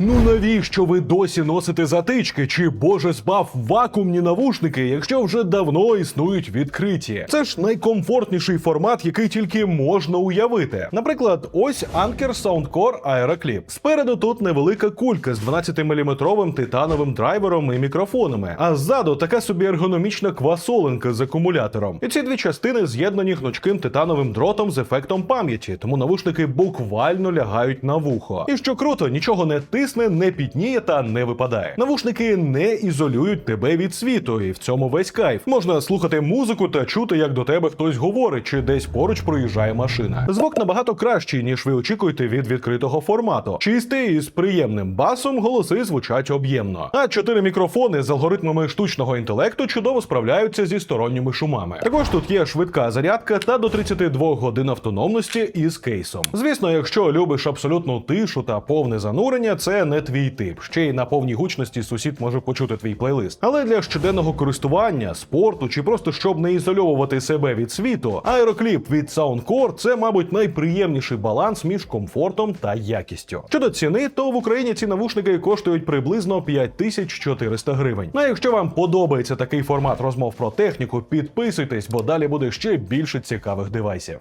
Ну навіщо ви досі носите затички чи боже збав вакуумні навушники, якщо вже давно існують відкриті? Це ж найкомфортніший формат, який тільки можна уявити. Наприклад, ось Anker Soundcore Aeroclip. Спереду тут невелика кулька з 12-мм титановим драйвером і мікрофонами, а ззаду така собі ергономічна квасоленка з акумулятором. І ці дві частини з'єднані гнучким титановим дротом з ефектом пам'яті, тому навушники буквально лягають на вухо. І що круто, нічого не тисне, не пітніє та не випадає. Навушники не ізолюють тебе від світу, і в цьому весь кайф. Можна слухати музику та чути, як до тебе хтось говорить, чи десь поруч проїжджає машина. Звук набагато кращий, ніж ви очікуєте від відкритого формату. Чистий і з приємним басом голоси звучать об'ємно. А чотири мікрофони з алгоритмами штучного інтелекту чудово справляються зі сторонніми шумами. Також тут є швидка зарядка та до 32 годин автономності із кейсом. Звісно, якщо любиш абсолютну тишу та повне занурення, це не твій тип. Ще й на повній гучності сусід може почути твій плейлист. Але для щоденного користування, спорту чи просто щоб не ізольовувати себе від світу, аерокліп від Soundcore – це, мабуть, найприємніший баланс між комфортом та якістю. Щодо ціни, то в Україні ці навушники коштують приблизно 5400 гривень. А якщо вам подобається такий формат розмов про техніку, підписуйтесь, бо далі буде ще більше цікавих девайсів.